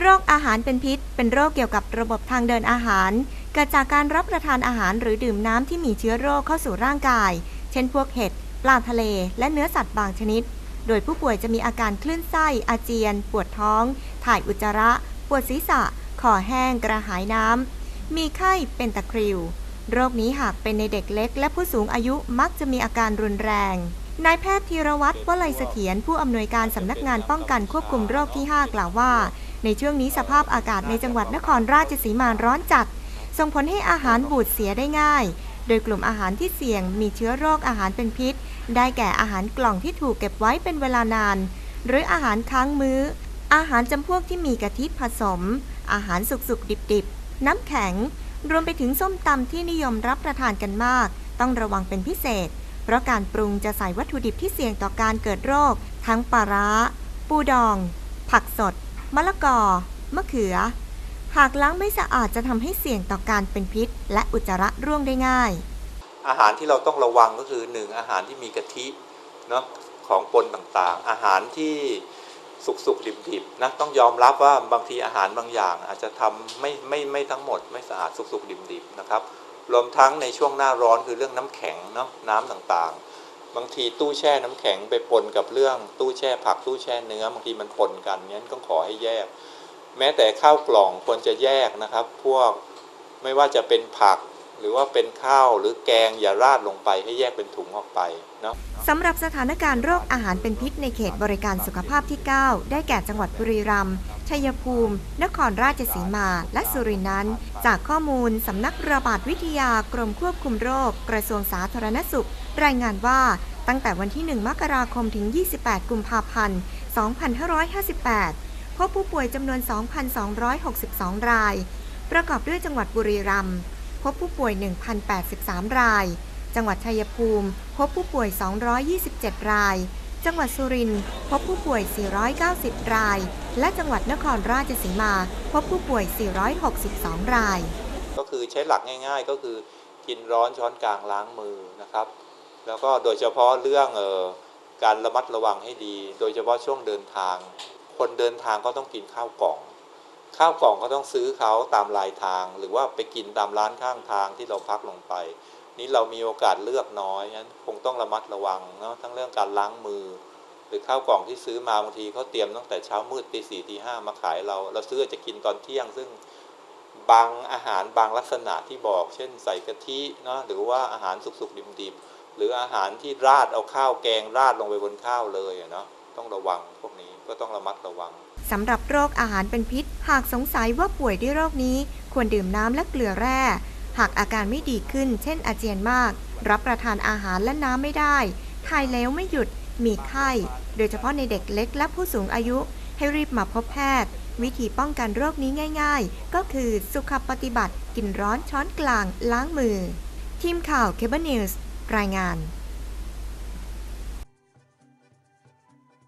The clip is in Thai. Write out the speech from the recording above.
โรคอาหารเป็นพิษ เป็นโรคเกี่ยวกับระบบทางเดินอาหาร เกิดจากการรับประทานอาหารหรือดื่มน้ำที่มีเชื้อโรคเข้าสู่ร่างกาย เช่นพวกเห็ด ปลาทะเล และเนื้อสัตว์บางชนิด โดยผู้ป่วยจะมีอาการคลื่นไส้ อาเจียน ปวดท้อง ถ่ายอุจจาระ ปวดศีรษะ คอแห้ง กระหายน้ำ มีไข้ เป็นตะคริว โรคนี้หากเป็นในเด็กเล็ก และผู้สูงอายุมักจะมีอาการรุนแรงนายแพทย์ธีรวัตรวลัยเสถียรผู้อำนวยการสำนักงานป้องกันควบคุมโรคที่ 5 กล่าวว่า ในช่วงนี้สภาพอากาศในจังหวัดนครราชสีมาร้อนจัด ส่งผลให้อาหารบูดเสียได้ง่าย โดยกลุ่มอาหารที่เสี่ยงมีเชื้อโรคอาหารเป็นพิษ ได้แก่อาหารกล่องที่ถูกเก็บไว้เป็นเวลานาน หรืออาหารค้างมื้อ อาหารจำพวกที่มีกะทิผสม อาหารสุกๆดิบๆ น้ำแข็ง รวมไปถึงส้มตำที่นิยมรับประทานกันมาก ต้องระวังเป็นพิเศษ เพราะการปรุงจะใส่วัตถุดิบที่เสี่ยงต่อการเกิดโรค ทั้งปลาร้า ปูดอง ผักสด มะละกอ มะเขือ หากล้างไม่สะอาดจะทำให้เสี่ยงต่อการเป็นพิษ และอุจจาระร่วงได้ง่าย อาหารที่เราต้องระวังก็คือหนึ่งอาหารที่มีกะทิเนาะของปนต่างๆ อาหารที่สุกๆดิบๆนะต้องยอมรับว่าบางทีอาหารบางอย่าง อาจจะทำไม่ไม่ไม่ทั้งหมดไม่สะอาดสุกๆดิบๆนะครับรวมทั้งในช่วงหน้าร้อนคือเรื่องน้ำแข็งเนาะน้ำต่างๆ บางทีตู้แช่น้ำแข็งไปปนกับเรื่อง ตู้แช่ผักตู้แช่เนื้อบางทีมันปนกันงั้นก็ขอให้แยก แม้แต่ข้าวกล่องควรจะแยกนะครับ พวกไม่ว่าจะเป็นผักหรือว่าเป็นข้าวหรือแกงอย่าราดลงไปให้แยกเป็นถุงออกไปเนาะสำหรับสถานการณ์โรคอาหารเป็นพิษในเขตบริการสุขภาพที่ 9 ได้แก่จังหวัดบุรีรัมย์ ชัยภูมิ นครราชสีมา และสุรินทร์นั้น จากข้อมูลสำนักระบาดวิทยากรมควบคุมโรค กระทรวงสาธารณสุข รายงานว่าตั้งแต่วันที่ 1 มกราคมถึง 28 กุมภาพันธ์ 2558 พบผู้ป่วยจำนวน 2,262 ราย ประกอบด้วยจังหวัดบุรีรัมย์พบผู้ป่วย 1,083 ราย จังหวัดชัยภูมิ พบผู้ป่วย 227 ราย จังหวัดสุรินทร์พบผู้ป่วย 490 ราย และจังหวัดนครราชสีมา พบผู้ป่วย 462 ราย ก็คือใช้หลักง่าย ๆ ก็คือกินร้อนช้อนกลางล้างมือนะครับ แล้วก็โดยเฉพาะเรื่องออการระมัดระวังให้ดี โดยเฉพาะช่วงเดินทาง คนเดินทางก็ต้องกินข้าวกล่อง ข้าวกล่องก็ต้องซื้อเขาตามลายทาง หรือว่าไปกินตามร้านข้างทางที่เราพักลงไป นี่เรามีโอกาสเลือกน้อยงั้นคงต้องระมัดระวังเนาะทั้งเรื่องการล้างมือ หรือข้าวกล่องที่ซื้อมาบางทีเขาเตรียมตั้งแต่เช้ามืดตีสี่ตีห้ามาขายเรา เราซื้อจะกินตอนเที่ยง ซึ่งบางอาหารบางลักษณะที่บอก เช่นใส่กะทิเนาะหรือว่าอาหารสุกๆดิบๆหรืออาหารที่ราดเอาข้าวแกงราดลงไปบนข้าวเลยเนาะต้องระวังพวกนี้ก็ต้องระมัดระวังสำหรับโรคอาหารเป็นพิษ หากสงสัยว่าป่วยด้วยโรคนี้ ควรดื่มน้ำและเกลือแร่ หากอาการไม่ดีขึ้น เช่น อาเจียนมาก รับประทานอาหารและน้ำไม่ได้ ถ่ายแล้วไม่หยุด มีไข้ โดยเฉพาะในเด็กเล็กและผู้สูงอายุ ให้รีบมาพบแพทย์ วิธีป้องกันโรคนี้ง่าย ๆ ก็คือสุขปฏิบัติ กินร้อนช้อนกลาง ล้างมือ ทีมข่าวเคเบิลนิวส์รายงาน